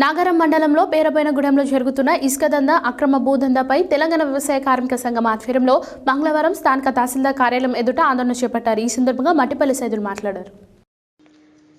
నాగరం మండలంలో పేరబోయినగూడెంలో జరుగుతున్న ఇసుక దందా అక్రమ భూదందాపై తెలంగాణ వ్యవసాయ కార్మిక సంఘం ఆధ్వర్యంలో మంగళవారం స్థానిక తహసీల్దార్ కార్యాలయం ఎదుట ఆందోళన చేపట్టారు. ఈ సందర్భంగా మట్టిపల్లి సైదులు మాట్లాడారు.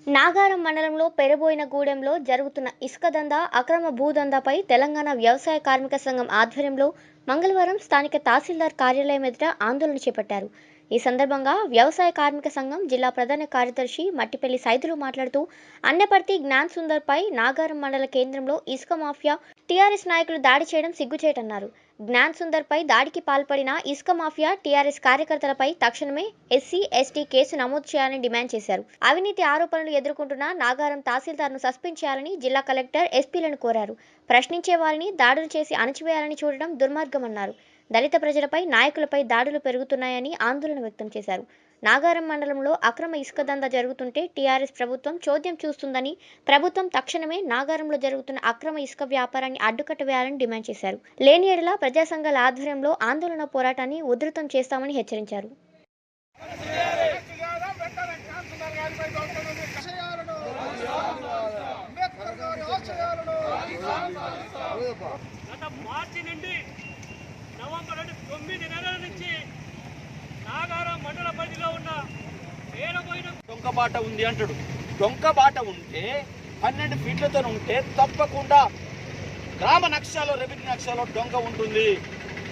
నాగారం మండలంలో పెరబోయిన గూడెంలో జరుగుతున్న ఇసుక దందా అక్రమ భూదందాపై తెలంగాణ వ్యవసాయ కార్మిక సంఘం ఆధ్వర్యంలో మంగళవారం స్థానిక తహసీల్దార్ కార్యాలయం ఎదుట ఆందోళన చేపట్టారు. ఈ సందర్భంగా వ్యవసాయ కార్మిక సంఘం జిల్లా ప్రధాన కార్యదర్శి మట్టిపల్లి సైదులు మాట్లాడుతూ అన్నపర్తి జ్ఞాన్ సుందర్పై నాగారం మండల కేంద్రంలో ఇసుక మాఫియా టీఆర్ఎస్ నాయకులు దాడి చేయడం సిగ్గుచేటన్నారు. జ్ఞాన్ సుందర్పై దాడికి పాల్పడిన ఇసుక మాఫియా టీఆర్ఎస్ కార్యకర్తలపై తక్షణమే ఎస్సీ ఎస్టీ కేసు నమోదు చేయాలని డిమాండ్ చేశారు. అవినీతి ఆరోపణలు ఎదుర్కొంటున్న నాగారం తహసీల్దార్ను సస్పెండ్ చేయాలని జిల్లా కలెక్టర్ ఎస్పీలను కోరారు. ప్రశ్నించే వారిని దాడులు చేసి అణచివేయాలని చూడడం దుర్మార్గమన్నారు. దళిత ప్రజలపై నాయకులపై దాడులు పెరుగుతున్నాయని ఆందోళన వ్యక్తం చేశారు. నాగారం మండలంలో అక్రమ ఇసుక దందా జరుగుతుంటే టీఆర్ఎస్ ప్రభుత్వం చోద్యం చూస్తుందని ప్రభుత్వం తక్షణమే నాగారంలో జరుగుతున్న అక్రమ ఇసుక వ్యాపారాన్ని అడ్డుకట్ట వేయాలని డిమాండ్ చేశారు. లేని ఎడల ప్రజా సంఘాల ఆధ్వర్యంలో ఆందోళన పోరాటాన్ని ఉధృతం చేస్తామని హెచ్చరించారు. గత మార్చి నుండి డొంక బాట ఉంది అంటాడు. డొంక బాట ఉంటే పన్నెండు ఫీట్లతో ఉంటే తప్పకుండా గ్రామ నక్షాలో రెవెన్యూ నక్షాలో డొంక ఉంటుంది.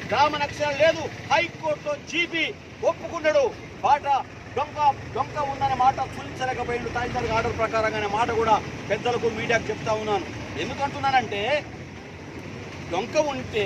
గ్రామ నక్షాలు లేదు. హైకోర్టులో జీపీ ఒప్పుకున్నాడు. బాట డొంక డొంక ఉందనే మాట చూపించలేకపోయిండు తహసీల్దార్ ఆర్డర్ ప్రకారంగానే మాట కూడా పెద్దలకు మీడియాకు చెప్తా ఉన్నాను. ఎందుకంటున్నానంటే డొంక ఉంటే